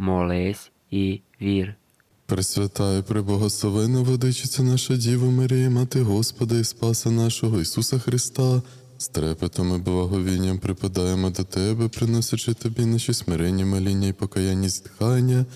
молись і вір. Пресвята і преблагословена владичиця наша Діва Марія, Мати Господа і Спаса нашого Ісуса Христа, з трепетом і благовінням припадаємо до Тебе, приносячи Тобі наші смиренні, моління і покаяння зітхання.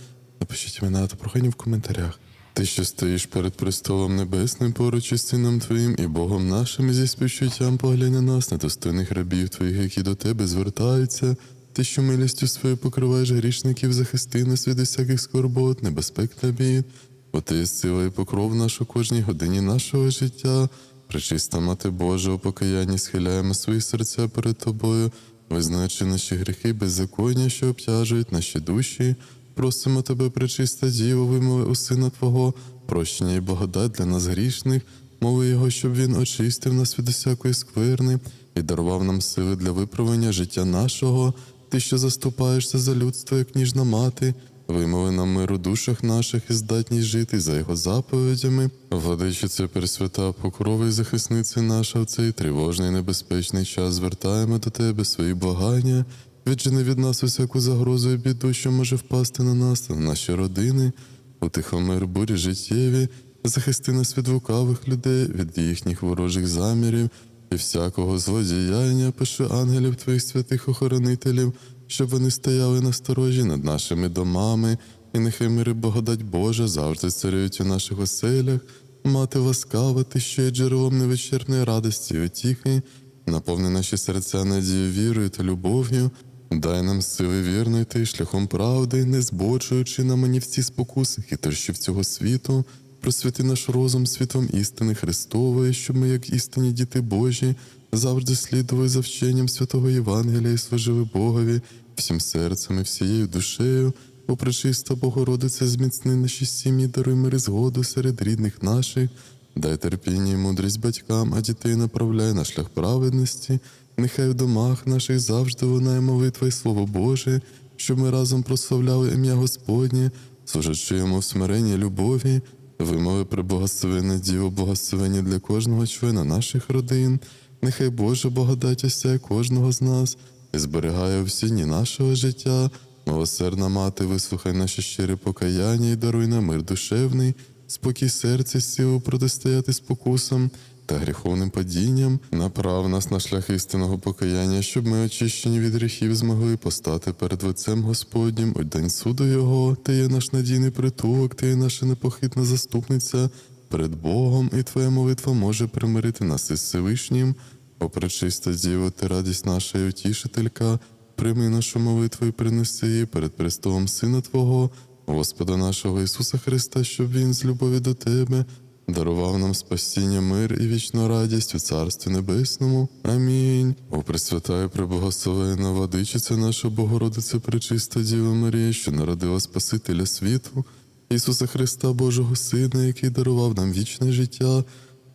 Напишіть імена та прохання в коментарях. Ти, що стоїш перед престолом небесним, поруч із Сином Твоїм і Богом нашим, зі співчуттям поглянь на нас, недостойних рабів Твоїх, які до Тебе звертаються. Ти, що милістю своєю покриваєш грішників, захисти нас від усяких скорбот, небезпек та бід. Бо ти є сила і покров нашу кожній годині нашого життя. Пречиста Мати Божа, у покаянні схиляємо свої серця перед Тобою, визнаючи наші гріхи, беззаконня, що обтяжують наші душі. Просимо Тебе, пречиста Діво, вимови у Сина Твого, прощення і благодать для нас грішних, мови Його, щоб Він очистив нас від усякої скверни і дарував нам сили для виправлення життя нашого. Ти, що заступаєшся за людство, як ніжна мати, вимови нам мир у душах наших і здатність жити за його заповідями. Владичиця Пресвята, покрова і захисниця наша в цей тривожний небезпечний час звертаємо до тебе свої благання. Віджени від нас усяку загрозу і біду, що може впасти на нас та на наші родини, утихомир бурі життєві, захисти нас від лукавих людей, від їхніх ворожих замірів і всякого злодіяння, пиши ангелів твоїх святих охоронителів, щоб вони стояли на сторожі над нашими домами, і нехай мир і благодать Божа завжди царюють у наших оселях, мати ласкава, ти що є джерелом невичерпної радості і утіхи, наповни наші серця надією, вірою та любов'ю. Дай нам сили вірно йти шляхом правди, не збочуючи на мені всі спокуси хитрощів цього світу, просвіти наш розум світом істини Христової, щоб ми, як істинні діти Божі, завжди слідували за вченням святого Євангелія і служили Богові всім серцем і всією душею. О, пречиста Богородиця, зміцни наші сім'ї, даруй мир і згоду серед рідних наших, дай терпіння і мудрість батькам, а дітей направляй на шлях праведності. Нехай в домах наших завжди вона лунає молитва й слово Боже, щоб ми разом прославляли ім'я Господнє, служачи йому в смиренні любові, вимови про благословенне Діво, благословення для кожного члена наших родин. Нехай Божа благодать осяє кожного з нас і зберігає всі дні нашого життя. Милосердна мати, вислухай наші щирі покаяння і даруй нам мир душевний, спокій серця, силу протистояти спокусам та гріховним падінням, направ нас на шлях істинного покаяння, щоб ми, очищені від гріхів, змогли постати перед лицем Господнім у день суду Його. Ти є наш надійний притулок, ти є наша непохитна заступниця перед Богом, і Твоя молитва може примирити нас із Всевишнім. О, пречиста Діво, ти радість наша і утішителька, прийми нашу молитву і принеси її перед престолом Сина Твого, Господа нашого Ісуса Христа, щоб Він з любові до Тебе дарував нам спасіння, мир і вічну радість у Царстві Небесному. Амінь. О, Пресвята і преблагословена владичиця наша Богородиця, пречиста Діва Марія, що народила Спасителя світу, Ісуса Христа, Божого Сина, який дарував нам вічне життя.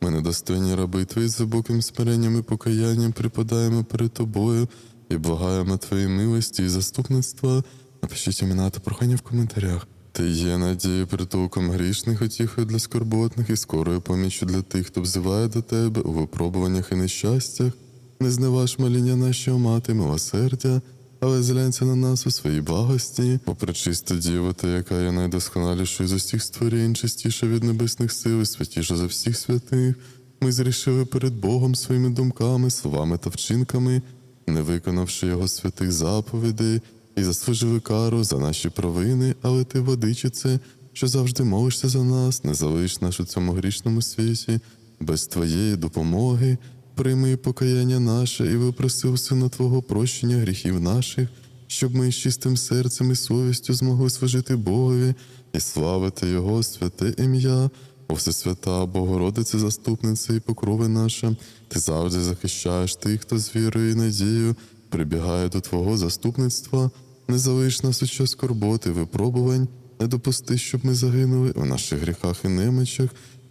Ми недостойні раби Твої з глибоким смиренням і покаянням припадаємо перед Тобою і благаємо Твоєї милості і заступництва. Напишіть імена та прохання в коментарях. Ти є надією притулком грішних, утіхою для скорботних і скорою поміччю для тих, хто взиває до тебе у випробуваннях і нещастях. Не зневаж моління нашого мати, милосердя, але зглянься на нас у своїй благості, бо пречиста діва, та яка є найдосконалішою з усіх створінь, чистіша від небесних сил, і святіша за всіх святих. Ми зрішили перед Богом своїми думками, словами та вчинками, не виконавши його святих заповідей, і заслужили кару за наші провини, але ти, водичице, що завжди молишся за нас, не залиш нас у цьому грішному світі, без твоєї допомоги, прийми покаяння наше і випроси у сина Твого прощення гріхів наших, щоб ми з чистим серцем і совістю змогли служити Богові і славити Його святе ім'я. О Всесвята, Богородице, заступниця і покрови наша, ти завжди захищаєш тих, хто з вірою і надією прибігає до Твого заступництва, не залиш нас у час скорботи, випробувань, не допусти, щоб ми загинули. У наших гріхах і немочах,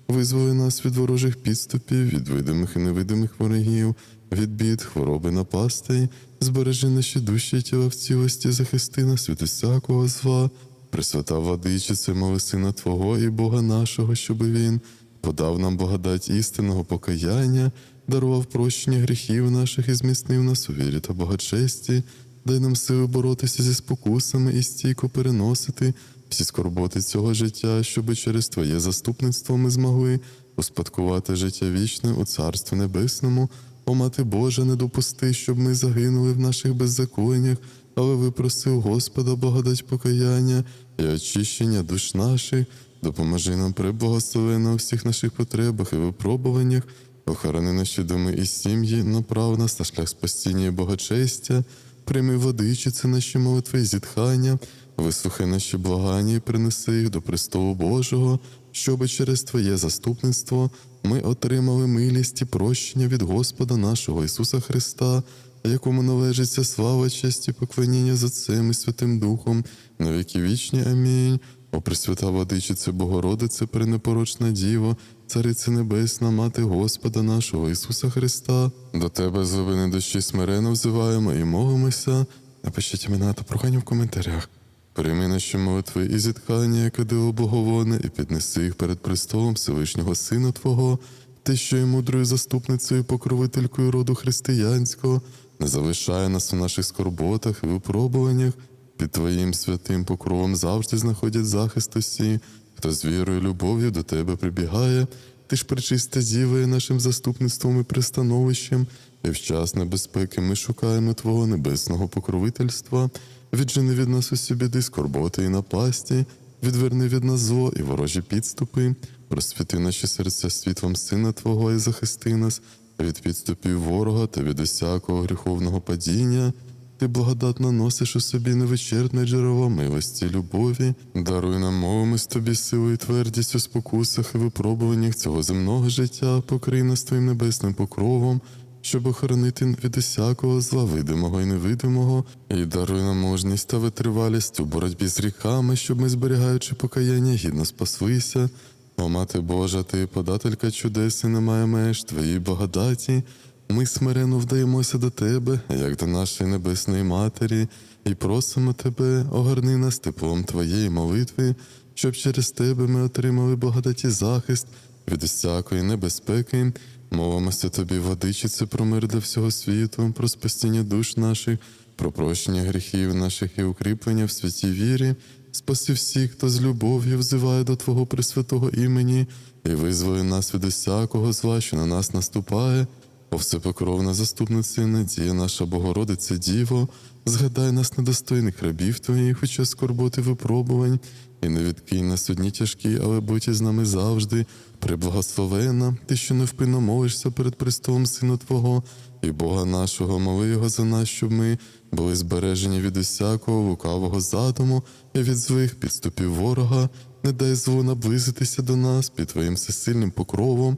визволи нас від ворожих підступів, від видимих і невидимих ворогів, від бід, хвороби напастей, збережи наші душі і тіла в цілості, захисти нас від усякого зла. Пресвята владичице, моли сина Твого і Бога нашого, щоби Він подав нам благодать істинного покаяння, дарував прощення гріхів наших і зміцнив нас у вірі та благочесті, дай нам сили боротися зі спокусами і стійко переносити всі скорботи цього життя, щоби через Твоє заступництво ми змогли успадкувати життя вічне у Царстві Небесному. О, Мати Божа, не допусти, щоб ми загинули в наших беззаконнях, але випроси у Господа благодать покаяння і очищення душ наших. Допоможи нам приблагословено у всіх наших потребах і випробуваннях, охорони наші доми і сім'ї, направ нас на шлях спасіння і богочестя, прийми водичиці наші молитви і зітхання, вислухай наші благання і принеси їх до престолу Божого, щоби через Твоє заступництво ми отримали милість і прощення від Господа нашого Ісуса Христа, якому належиться слава, честь і поклоніння за цим і Святим Духом, на віки вічні. Амінь. О Пресвята Владичице Богородице, пренепорочна Діво, Царице Небесна, Мати Господа нашого Ісуса Христа, до Тебе з глибини душі смирено взиваємо і молимося. Напишіть імена та прохання в коментарях. Прийми наші молитви і зітхання, яке диво боговоне, і піднеси їх перед престолом Всевишнього Сина Твого, Ти, що є мудрою заступницею покровителькою роду християнського, не залишає нас у наших скорботах і випробуваннях, під Твоїм святим покровом завжди знаходять захист усі, хто з вірою і любов'ю до Тебе прибігає. Ти ж причиста діва є нашим заступництвом і пристановищем, і в час небезпеки ми шукаємо Твого небесного покровительства. Віджени від нас усі біди, скорботи і напасті, відверни від нас зло і ворожі підступи, розсвіти наші серця світлом Сина Твого і захисти нас від підступів ворога та від усякого гріховного падіння. Ти благодатно носиш у собі невичерпне джерело милості любові, даруй нам мовами з тобі силу і твердість у спокусах і випробуваннях цього земного життя, покрий нас твоїм небесним покровом, щоб охоронити від усякого зла видимого і невидимого, і даруй нам мужність та витривалість у боротьбі з гріхами, щоб ми, зберігаючи покаяння, гідно спаслися. О, Мати Божа, ти подателька чудес і немає меж твоїй благодаті. Ми смиренно вдаємося до Тебе, як до нашої небесної Матері, і просимо Тебе, огорни нас теплом Твоєї молитви, щоб через Тебе ми отримали благодаті захист від усякої небезпеки. Молимося Тобі, владичице, про мир для всього світу, про спасіння душ наших, про прощення гріхів наших і укріплення в святій вірі. Спаси всіх, хто з любов'ю взиває до Твого пресвятого імені, і визволи нас від усякого зла, що на нас наступає. О всепокровна заступниця, надія наша Богородице Діво, згадай нас недостойних рабів Твоїх, хоча скорботи випробувань, і не відкинь нас у дні тяжкі, але будь із нами завжди. Преблагословена, ти, що невпинно молишся перед престолом Сина Твого, і Бога нашого, моли Його за нас, щоб ми були збережені від усякого лукавого задуму і від злих підступів ворога, не дай злу наблизитися до нас під Твоїм всесильним покровом,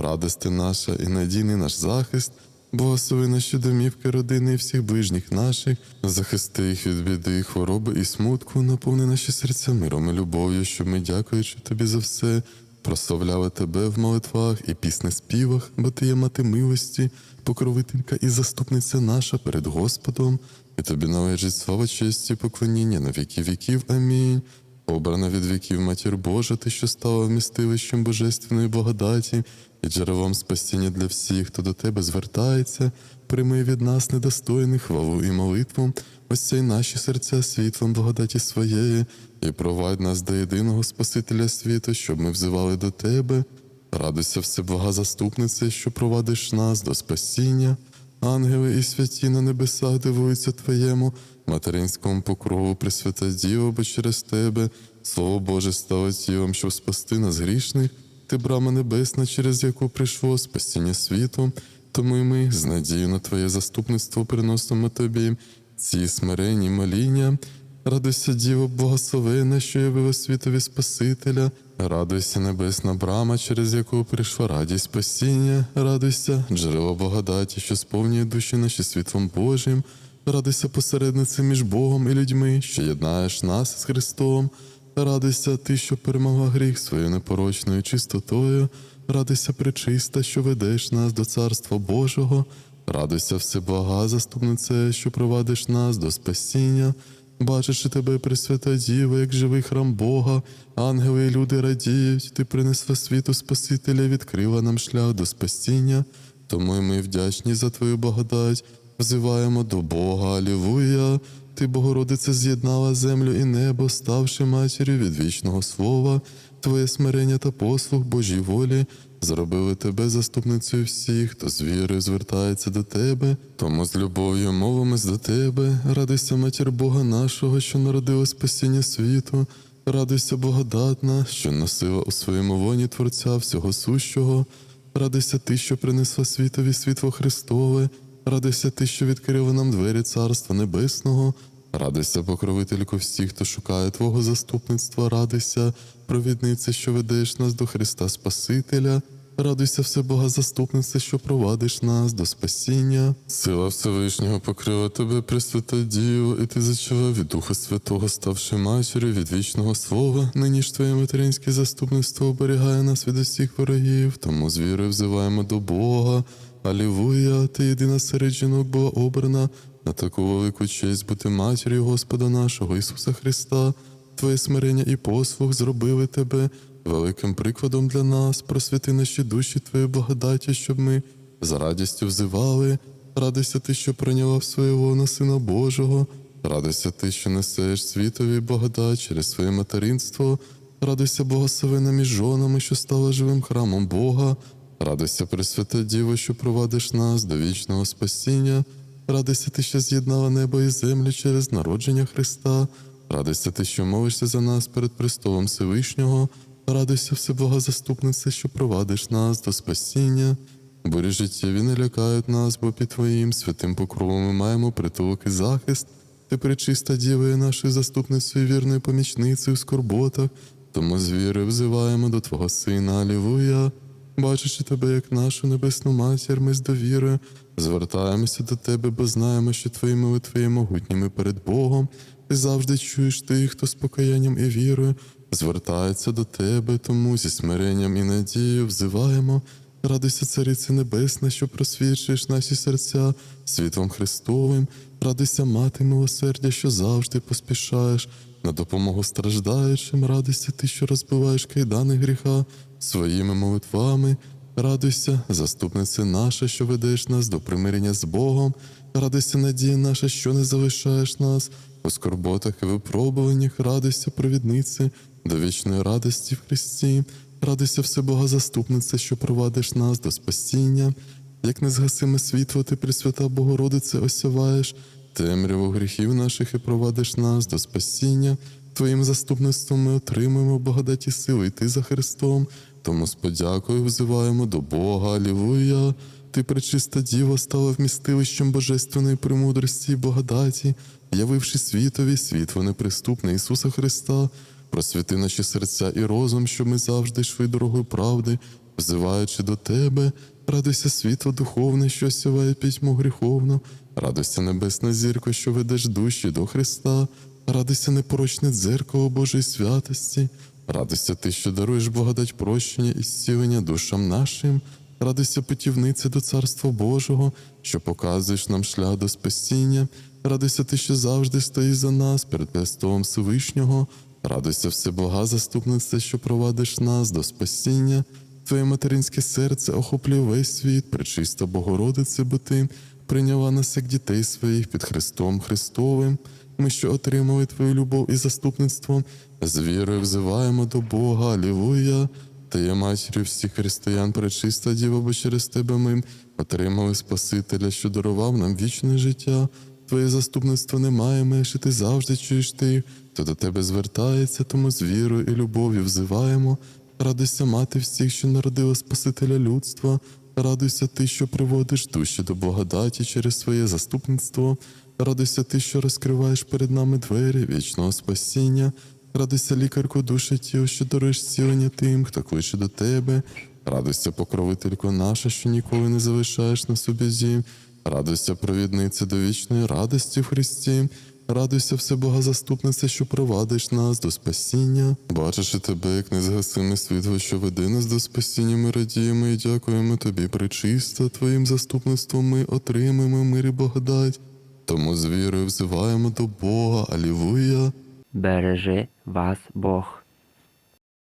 радости наша і надійний наш захист, благослови наші домівки, родини і всіх ближніх наших, захисти їх від біди, хвороби і смутку, наповни наші серця миром і любов'ю, щоб ми, дякуючи тобі за все, прославляли тебе в молитвах і піснеспівах, бо ти є мати милості, покровителька і заступниця наша перед Господом, і тобі належить слава честь і поклоніння на віки віків. Амінь. Обрана від віків матір Божа, ти, що стала вмістилищем божественної благодаті і джерелом спасіння для всіх, хто до тебе звертається, прийми від нас недостойних хвалу і молитву, ось цей наші серця світлом благодаті своєї, і провадь нас до єдиного Спасителя світу, щоб ми взивали до тебе. Радуйся, всеблага заступниця, що провадиш нас до спасіння. Ангели і святі на небесах дивуються Твоєму, материнському покрову Пресвята Діво, бо через Тебе, Слово Боже, стало тілом, щоб спасти нас грішних, Ти брама небесна, через яку прийшло спасіння світу. Тому й ми з надією на Твоє заступництво приносимо Тобі ці смиренні моління. Радуйся, Діво, благословена, що явила світові Спасителя. Радуйся, небесна брама, через яку прийшла радість спасіння. Радуйся, джерело благодаті, що сповнює душі наші світлом Божим. Радуйся, посередниця між Богом і людьми, що єднаєш нас з Христом. Радуйся, ти, що перемогла гріх своєю непорочною чистотою. Радуйся, пречиста, що ведеш нас до Царства Божого. Радуйся, всеблага, заступнице, що провадиш нас до спасіння. Бачачи тебе, Пресвята Діва, як живий храм Бога, ангели і люди радіють, ти принесла світу Спасителя, відкрила нам шлях до спасіння. Тому ми вдячні за твою благодать, взиваємо до Бога, Алілуя. Ти, Богородице, з'єднала землю і небо, ставши матір'ю від вічного слова, Твоє смирення та послуг Божій волі зробили тебе заступницею всіх, хто з вірою звертається до тебе, тому з любов'ю мовимось до тебе. Радуйся, матір Бога нашого, що народила спасіння світу. Радуйся, благодатна, що носила у своєму воні Творця всього сущого. Радуйся ти, що принесла світові світло Христове. Радуйся ти, що відкрила нам двері Царства Небесного. Радуйся, покровительку всіх, хто шукає Твого заступництва, радуйся, провідниця, що ведеш нас до Христа Спасителя. Радуйся, все Бога заступниця, що провадиш нас до спасіння. Сила Всевишнього покрила тебе, Пресвята Діво, і ти зачала від Духа Святого, ставши матір'ю від вічного слова. Нині ж твоє материнське заступництво оберігає нас від усіх ворогів, тому з вірою взиваємо до Бога. Алілуя, ти єдина серед жінок була обрана на таку велику честь бути матір'ю Господа нашого Ісуса Христа. Твоє смирення і послуг зробили тебе великим прикладом для нас. Просвіти наші душі Твоєю благодаті, щоб ми з радістю взивали. Радуйся ти, що прийняла в своє лоно Сина Божого. Радуйся ти, що несеш світові благодать через своє материнство. Радуйся, благословена між жонами, що стала живим храмом Бога. Радуйся, Пресвята Діво, що провадиш нас до вічного спасіння. Радуйся ти, що з'єднала небо і землю через народження Христа. Радуйся ти, що молишся за нас перед престолом Всевишнього. Радуйся, всебога заступниця, що провадиш нас до спасіння. Бурі життєві не лякають нас, бо під Твоїм святим покровом ми маємо притулок і захист. Ти пречиста діва є нашою заступницею вірною помічницею в скорботах, тому з віри взиваємо до Твого Сина, Алілуя. Бачачи тебе як нашу небесну матір, ми з довірою звертаємося до тебе, бо знаємо, що твої молитви є могутніми перед Богом. Ти завжди чуєш тих, хто з покаянням і вірою звертається до тебе, тому зі смиренням і надією взиваємо. Радуйся, Царице Небесна, що просвічуєш наші серця світлом Христовим. Радуйся, мати милосердя, що завжди поспішаєш на допомогу страждаючим. Радуйся ти, що розбиваєш кайдани гріха своїми молитвами. Радуйся, заступниця наша, що ведеш нас до примирення з Богом. Радуйся, надія наша, що не залишаєш нас у скорботах і випробуваннях. Радуйся, провідниці до вічної радості в Христі. Радуйся, Всебога заступниця, що провадиш нас до спасіння. Як незгасиме світло, ти, Пресвята Богородице, осяваєш темряву гріхів наших і провадиш нас до спасіння. Твоїм заступництвом ми отримуємо благодаті сили йти за Христом. Тому з подякою взиваємо до Бога, Алілуя. Ти, пречиста діва, стала вмістилищем божественної премудрості і благодаті, явивши світові світло неприступне Ісуса Христа, просвіти наші серця і розум, щоб ми завжди йшли дорогою правди, взиваючи до Тебе, радуйся світло духовне, що осяває пітьму гріховну, радуйся небесна зірко, що ведеш душі до Христа, радуйся непорочне дзеркало Божої святості, радуйся ти, що даруєш благодать прощення і зцілення душам нашим. Радуйся, путівниця до Царства Божого, що показуєш нам шлях до спасіння. Радуйся ти, що завжди стоїш за нас перед престолом Всевишнього. Радуйся, Всебога заступниця, що провадиш нас до спасіння. Твоє материнське серце охоплює весь світ, пречиста Богородице, бо ти прийняла нас як дітей своїх під Христом Христовим. Ми, що отримали Твою любов і заступництво, з вірою взиваємо до Бога, Алілуя. Ти є матір'ю всіх християн, пречиста діва, бо через тебе ми отримали Спасителя, що дарував нам вічне життя. Твоє заступництво немає меж, і ти завжди чуєш тих, хто до тебе звертається, тому з вірою і любов'ю взиваємо. Радуйся, мати всіх, що народила Спасителя людства. Радуйся ти, що приводиш душі до благодаті через своє заступництво. Радуйся ти, що розкриваєш перед нами двері вічного спасіння. Радуйся, лікарко душі тіл, що даруєш зцілення тим, хто кличе до тебе. Радуйся, покровителько наша, що ніколи не залишаєш нас у біді. Радуйся, провідниця до вічної радості в Христі. Радуйся, Всебога заступниця, що провадиш нас до спасіння. Бачачи тебе, як незгасиме світло, що веде нас до спасіння, ми радіємо і дякуємо тобі, причиста, твоїм заступництвом ми отримаємо мир і благодать. Тому з вірою взиваємо до Бога, Алілуя. Бережи вас Бог.